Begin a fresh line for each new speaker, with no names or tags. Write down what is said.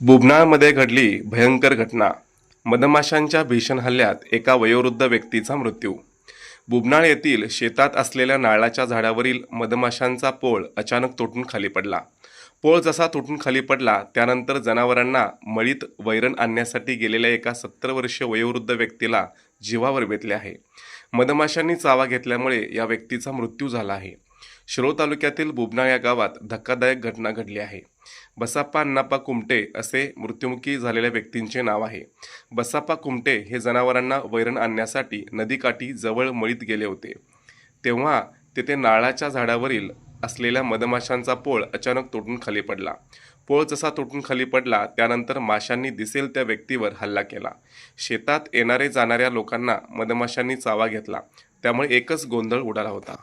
बुबनाळमध्ये घडली भयंकर घटना. मधमाशांच्या भीषण हल्ल्यात एका वयोवृद्ध व्यक्तीचा मृत्यू. बुबनाळ येथील शेतात असलेल्या नाळाच्या झाडावरील मधमाशांचा पोळ अचानक तुटून खाली पडला. पोळ जसा तुटून खाली पडला त्यानंतर जनावरांना मळीत वैरण आणण्यासाठी गेलेल्या एका सत्तर वर्षीय वयोवृद्ध व्यक्तीला जीवावर बेतले आहे. मधमाशांनी चावा घेतल्यामुळे या व्यक्तीचा मृत्यू झाला आहे. शिरोळ तालुक्यातील बुबना या गावात धक्कादायक घटना घडली आहे. बसाप्पा अण्णाप्पा कुमटे असे मृत्युमुखी झालेल्या व्यक्तींचे नाव आहे. बसाप्पा कुमटे हे जनावरांना वैरण आणण्यासाठी नदीकाठी जवळ मळीत गेले होते. तेव्हा तेथे नारळाच्या झाडावरील असलेल्या मधमाशांचा पोळ अचानक तुटून खाली पडला. पोळ जसा तुटून खाली पडला त्यानंतर माशांनी दिसेल त्या व्यक्तीवर हल्ला केला. शेतात येणारे जाणाऱ्या लोकांना मधमाशांनी चावा घेतला. त्यामुळे एकच गोंधळ उडाला होता.